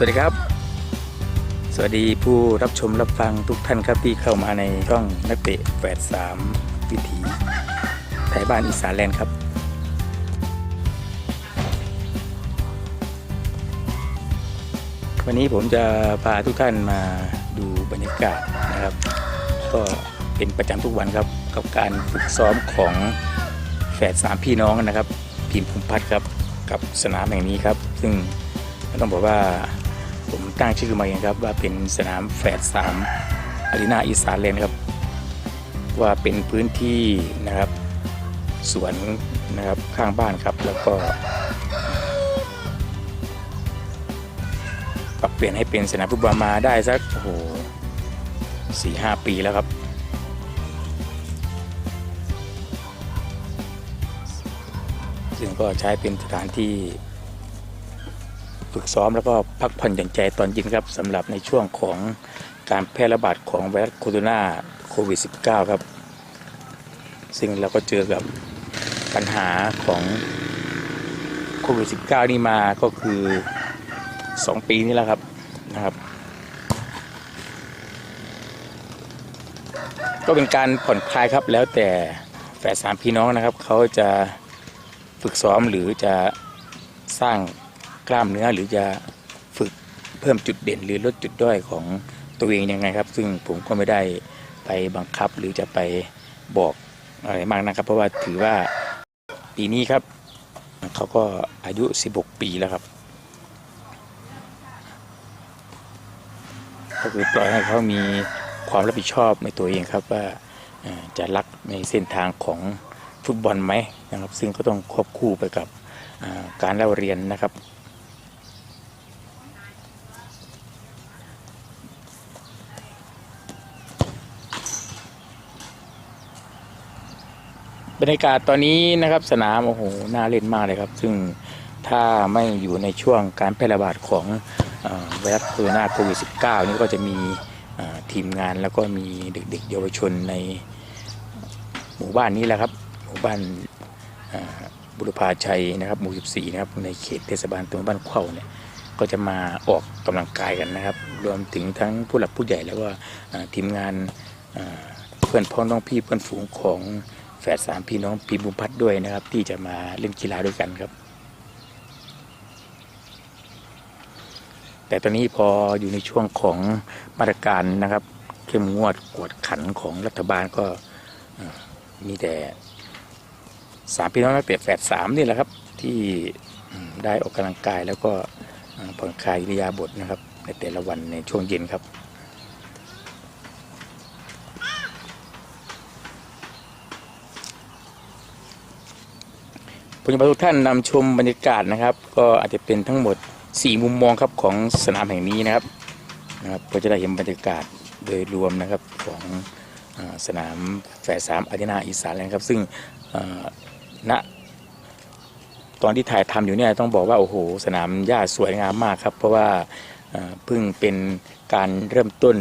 สวัสดีครับ สวัสดีผู้รับชมรับฟังทุกท่านครับที่เข้ามาในช่องนักเตะแฝดสามวิถีไทยบ้านอีสานแลนด์ครับ วันนี้ผมจะพาทุกท่านมาดูบรรยากาศนะครับ ก็เป็นประจำทุกวันครับกับการฝึกซ้อมของแฝดสามพี่น้องนะครับทีมภูมิพัฒน์ครับกับสนามแห่งนี้ครับ ซึ่งต้องบอกว่าผมตั้งชื่อมาเองครับว่าเป็นสนามแฝดสามอารีนาอีสานเลนครับ ว่าเป็นพื้นที่นะครับสวนนะครับข้างบ้านครับ แล้วก็ เปลี่ยนให้เป็นสนามฟุตบอลมาได้สักโอ้โหสี่ห้าปีแล้วครับ ซึ่งก็ใช้เป็นสถานที่ฝึกซ้อมแล้วก็พักผ่อนหย่อนใจตอนเย็นครับสำหรับในช่วงของการแพร่ระบาดของไวรัสโคโรนาโควิด -19 ครับ ซึ่งเราก็เจอกับปัญหาของโควิด -19 นี่มาก็คือ 2 ปีนี้แล้วครับนะครับ ก็เป็นการผ่อนคลายครับแล้วแต่แฝดสามพี่น้องนะครับเขาจะฝึกซ้อมหรือจะสร้างกล้ามเนื้อหรือจะฝึกเพิ่มจุดเด่น หรือลดจุดด้อยของตัวเองยังไงครับ ซึ่งผมก็ไม่ได้ไปบังคับหรือจะไปบอกอะไรมากนะครับ เพราะว่าถือว่าปีนี้ครับ เขาก็อายุ 16 ปีแล้วครับ ก็คือปล่อยให้เขามี ความรับผิดชอบในตัวเองครับว่าจะรักในเส้นทางของฟุตบอลไหมนะครับ ซึ่งก็ต้องควบคู่ไปกับการเล่าเรียนนะครับบรรยากาศตอนนี้นะครับสนามโอ้โหน่าเล่นมากเลยครับ ซึ่งถ้าไม่อยู่ในช่วงการแพร่ระบาดของไวรัสโคโรนาโควิด -19 นี่ก็จะมี ทีมงานแล้วก็มีเด็กๆเยาวชนในหมู่บ้านนี้แหละครับ หมู่บ้านบุรพาชัยนะครับหมู่ 14 นะครับในเขตเทศบาลตำบลบ้านเข้าเนี่ยก็จะมาออกกำลังกายกันนะครับ รวมถึงทั้งผู้หลักผู้ใหญ่แล้วก็ทีมงานเอ่อเพื่อนพ้องน้องพี่เพื่อนฝูงของแฝดสามพี่น้องพีบุพัฒน์ด้วยนะครับ ที่จะมาเล่นกีฬาด้วยกันครับ แต่ตอนนี้พออยู่ในช่วงของมาตรการนะครับ เข้มงวดกวดขันของรัฐบาลก็มีแต่สามพี่น้องนักเตะแฝดสามนี่แหละครับ ที่ได้ออกกำลังกายแล้วก็ผ่อนคลายอิริยาบถนะครับ ในแต่ละวันในช่วงเย็นครับผมจะพาทุกท่านนำชมบรรยากาศนะครับ ก็อาจจะเป็นทั้งหมด 4มุมมองครับของสนามแห่งนี้นะครับนะครับก็จะได้เห็นบรรยากาศโดยรวมนะครับของอสนามแฝดสามอารีนาอีสานแลนด์ครับ ซึ่งณตอนที่ถ่ายทำอยู่เนี่ยต้องบอกว่าโอ้โหสนามหญ้าสวยงามมากครับ เพราะว่าเพิ่งเป็นการเริ่มต้น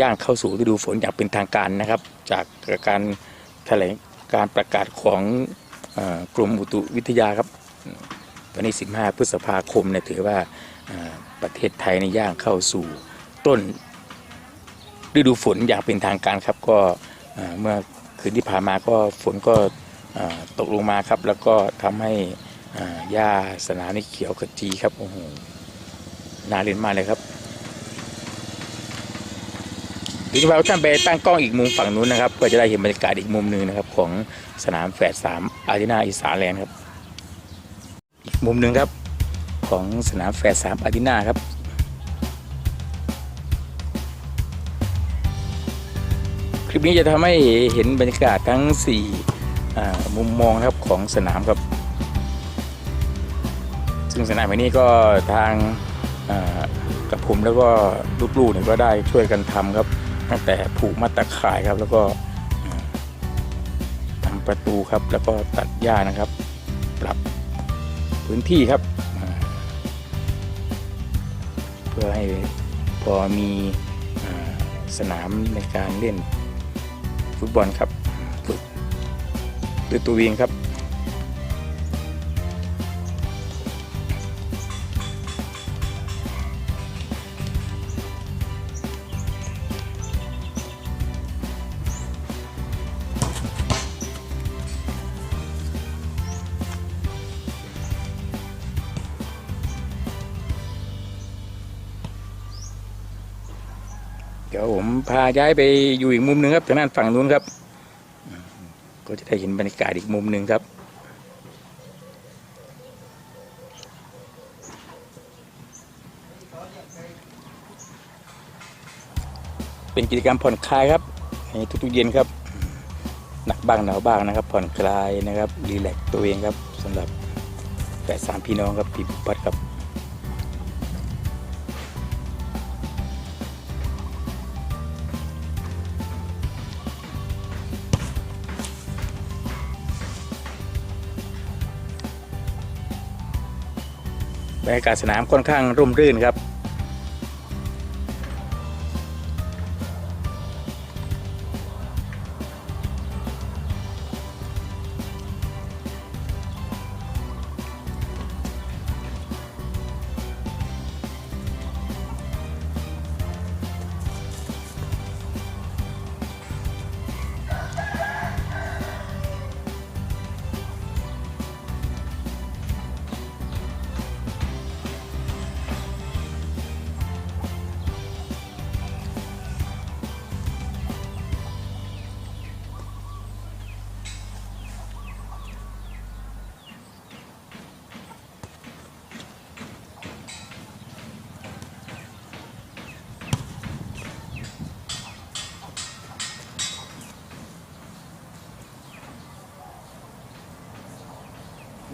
ย่างเข้าสู่ฤดูฝนอย่างเป็นทางการนะครับ จากการแถลงการประกาศของอกรมอุตุวิทยาครับ วันนี้ 15 พฤษภาคมเนี่ยถือว่าประเทศไทยในย่างเข้าสู่ต้นฤดูฝนอย่างเป็นทางการครับก็เมื่อคืนที่ผ่านมาก็ฝนก็ตกลงมาครับ แล้วก็ทำให้หญ้าสนามนี่เขียวขจีครับโอ้โหน่าเล่นมากเลยครับเดี๋ยวจะพาท่านไปตั้งกล้องอีกมุมฝั่งนู้นนะครับเพื่อจะได้เห็นบรรยากาศอีกมุมหนึ่งนะครับ ของสนามแฝดสามอารีนาอีสานแลนด์ครับ มุมหนึ่งครับของสนามแฟร์สามอารีนาครับคลิปนี้จะทำให้เห็นบรรยากาศทั้ง4อ่มุมมองครับของสนามครับ ซึ่งสนามแห่งนี้ก็ทางกับผมแล้วก็ลูกๆเนี่ยก็ได้ช่วยกันทำครับ ตั้งแต่ผูกมัดตะข่ายครับ แล้วก็ทำประตูครับแล้วก็ตัดหญ้านะครับ พื้นที่ครับ เพื่อให้พอมีอสนามในการเล่นฟุตบอลครับฝึกด้วยตัวเองครับ เดี๋ยวผมพาย้ายไปอยู่อีกมุมหนึ่งครับทางด้านฝั่งนู้นครับ ก็จะได้เห็นบรรยากาศอีกมุมหนึ่งครับเป็นกิจกรรมผ่อนคลายครับในทุกๆเย็นครับ หนักบ้างหนาวบ้างนะครับ ผ่อนคลายนะครับรีแลกตัวเองครับสำหรับแปดสามพี่น้องครับพี่ปัดครับ บรรยากาศสนามค่อนข้างร่มรื่นครับ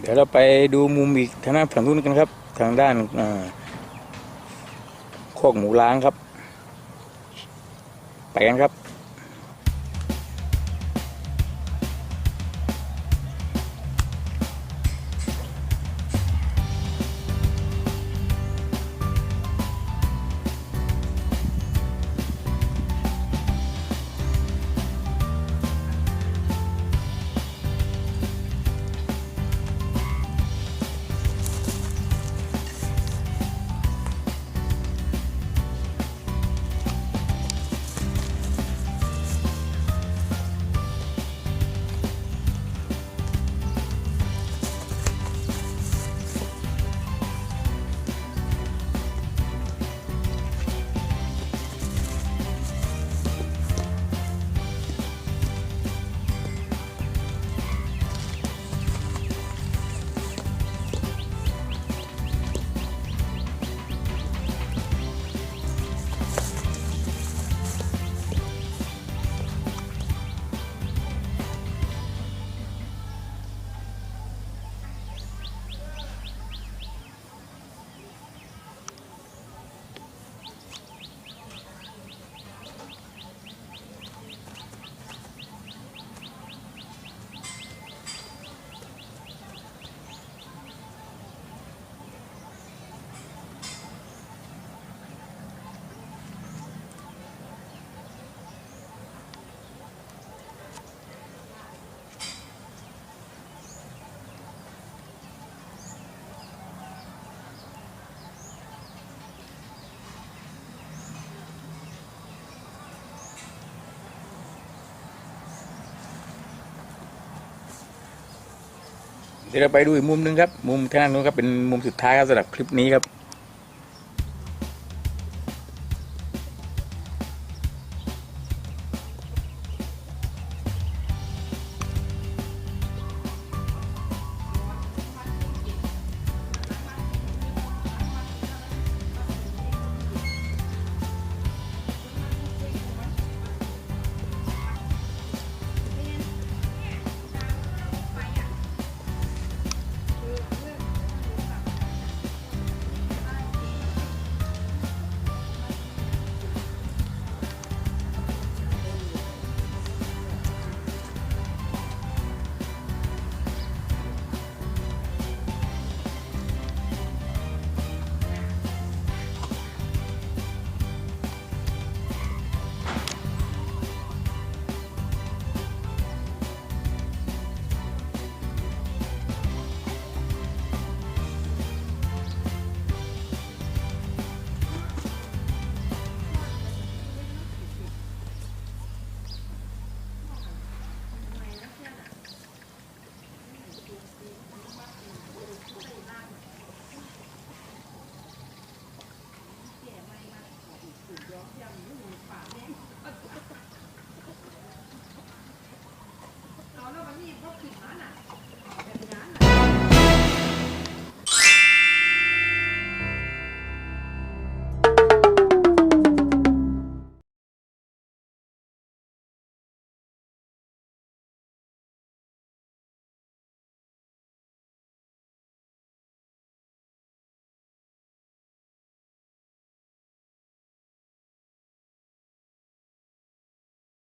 เดี๋ยวเราไปดูมุมอีกทางด้านฝั่งนู้นกันครับ ทางด้านโคกหมูล้างครับ ไปกันครับ เดี๋ยวเราไปดูอีกมุมหนึงครับ มุมทางด้านนู้นครับเป็นมุมสุดท้ายครับสำหรับคลิปนี้ครับ